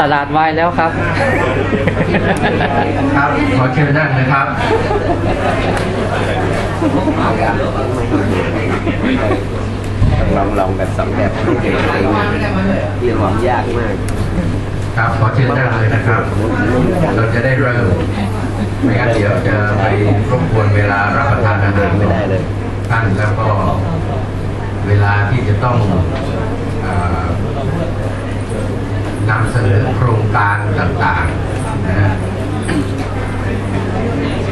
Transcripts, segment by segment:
ตลาดวายแล้วครับ ครับ ขอเชิญนั่งนะครับลองลองกันสองแบบเรื่องความยากมาก ครับ ขอเชิญนั่งเลยนะครับ เราจะได้เริ่ม ไม่งั้นเดี๋ยวจะไปรบกวนเวลารับประทานอาหารไม่ได้เลยท่านแล้วก็เวลาที่จะต้องเอ่อ นำเสนอโครงการต่างๆนะฮะ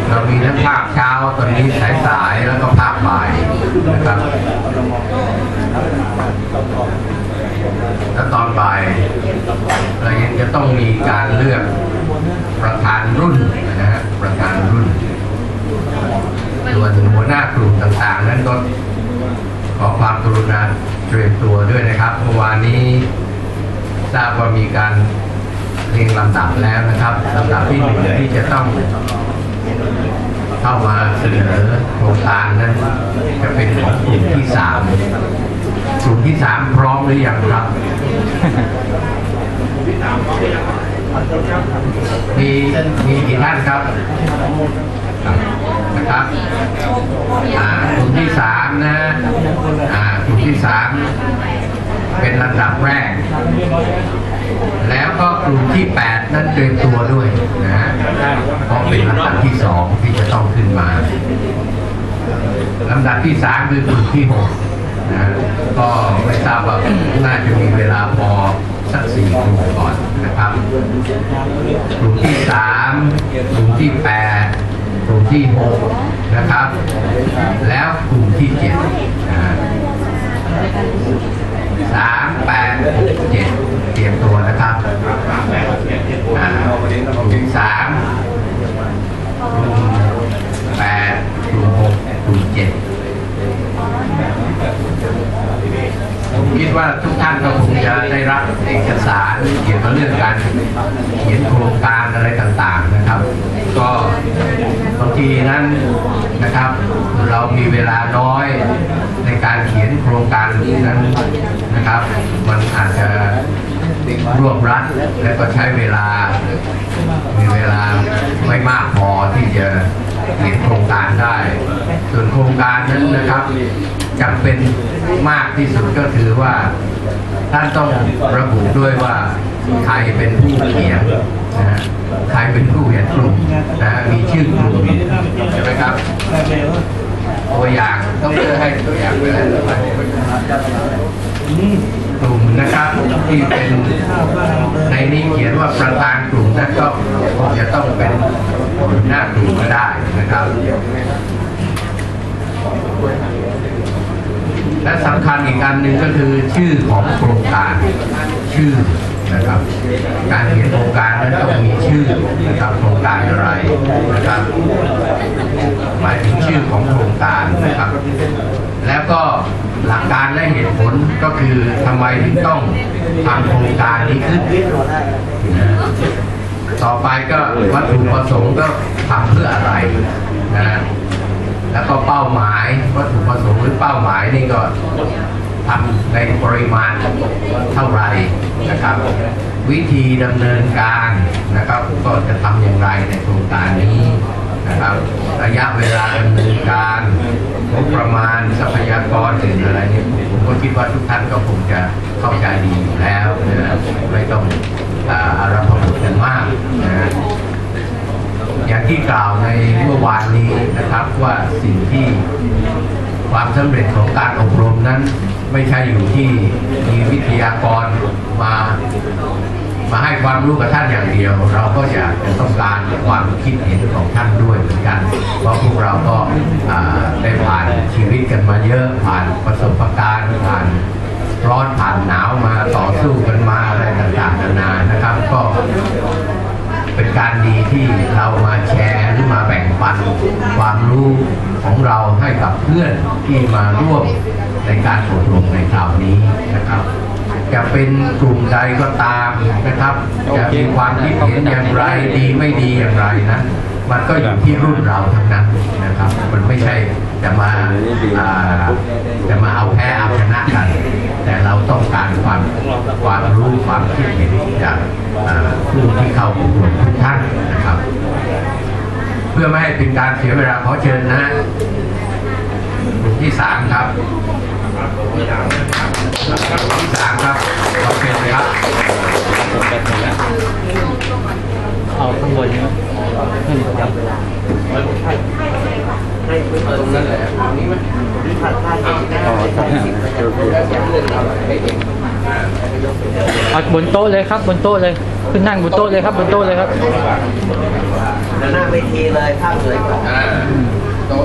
เรามีทั้งภาคเช้าตอนนี้สายๆแล้วก็ภาคบ่ายนะครับแล้วตอนบ่ายเรายังจะต้องมีการเลือกประธานรุ่นนะฮะประธานรุ่นส่วนหัวหน้ากลุ่มต่างๆ นั้นก็ขอความกรุณาเตรียมตัวด้วยนะครับเมื่อวานนี้ ทราบว่ามีการเรียงลำดับแล้วนะครับลำดับที่หนึ่งที่จะต้องเข้ามาเสนอโครงการนั้นจะเป็นของกลุ่มที่สามกลุ่มที่สามพร้อมหรือยังครับมีมีกี่ท่านครับนะครับอ่ากลุ่มที่สามนะอ่ากลุ่มที่สาม เป็นลำดับแรก แล้วก็กลุ่มที่แปดนั้นเตรียมตัวด้วยนะฮะเพราะเป็นลำดับที่สองที่จะต้องขึ้นมาลำดับที่สามคือกลุ่มที่หกนะ ก็ไม่ทราบว่าน่าจะมีเวลาพอสักสี่กลุ่มก่อนนะครับกลุ่มที่สามกลุ่มที่แปดกลุ่มที่หกนะครับ แล้วกลุ่มที่เจ็ดนะ สามแปดเจ็ดเตรียมตัวนะครับอ่ากลุ่มที่สามแปดหกเจ็ดผมคิดว่าทุกท่านก็คงจะได้รับเอกสารเกี่ยวกับเรื่องการเขียนโครงการอะไรต่างๆนะครับ ก็บางทีนั้นนะครับ เรามีเวลาน้อย การเขียนโครงการนี้นั้นนะครับ มันอาจจะรวบรัดและก็ใช้เวลา มีเวลาไม่มากพอที่จะเขียนโครงการได้ ส่วนโครงการนั้นนะครับจำเป็นมากที่สุดก็คือว่าท่านต้องระบุด้วยว่าใครเป็นผู้เขียนนะใครเป็นผู้เขียนกลุ่มนะมีชื่อกลุ่มใช่ไหมครับ ตัวอย่างต้องเลือก ให้ตัวอย่างไปแล้วกลุ่มนะครับที่เป็นในนี้เขียนว่าประธานกลุ่มนั่นก็จะต้องเป็นหัวหน้ากลุ่มก็ได้นะครับและสำคัญอีกอันหนึ่งก็คือชื่อของโครงการชื่อนะครับ การเขียนโครงการนั้นต้องมีชื่อนะครับโครงการอะไรนะครับหมายถึงชื่อของโครงการนะครับ แล้วก็หลักการและเหตุผลก็คือทำไมถึงต้องทำโครงการนี้ขึ้นต่อไปก็วัตถุประสงค์ก็ทำเพื่ออะไรนะแล้วก็เป้าหมายวัตถุประสงค์หรือเป้าหมายนี่ก็ทำในปริมาณเท่าไหร่นะครับ วิธีดำเนินการนะครับก็จะทำอย่างไรในโครงการนี้ นะครับระยะเวลาดำเนินการงบประมาณทรัพยากรอื่นอะไรเนี่ยผมก็คิดว่าทุกท่านก็คงจะเข้าใจดีอยู่แล้วนะไม่ต้องอารัมพบุกันมากนะอย่างที่กล่าวในเมื่อวานนี้นะครับว่าสิ่งที่ความสำเร็จของการอบรมนั้น ไม่ใช่อยู่ที่มีวิทยากรมา มาให้ความรู้กับท่านอย่างเดียว เราก็อยากจะต้องการความคิดเห็นของท่านด้วยเหมือนกัน เพราะพวกเราก็ได้ผ่านชีวิตกันมาเยอะผ่านประสบการณ์ผ่านร้อนผ่านหนาวมาต่อสู้กันมาอะไรต่างๆนานานะครับ ก็เป็นการดีที่เรามาแชร์หรือมาแบ่งปันความรู้ของเราให้กับเพื่อนที่มาร่วมในการอบรมในคราวนี้นะครับ จะเป็นกลุ่มใดก็ตามนะครับจะมีความคิดเห็นอย่างไรดีไม่ดีอย่างไรนะ มันก็อยู่ที่รุ่นเราทั้งนั้นนะครับ มันไม่ใช่จะมาอ่าจะมาเอาแพ้เอาชนะกัน แต่เราต้องการความความรู้ความคิดเห็นจากอ่าผู้ที่เข้าอบรมทุกท่านนะครับ เพื่อไม่ให้เป็นการเสียเวลาขอเชิญนะฮะกลุ่ม ที่สามครับที่สามครับขอเชิญเลยครับเอาข้างบนนี้ขึ้นครับเอาบนโต๊ะเลยครับ บนโต๊ะเลยขึ้นนั่งบนโต๊ะเลยครับ บนโต๊ะเลยครับแล้วหน้าเวทีเลยภาพเลยกว่าโต๊ะ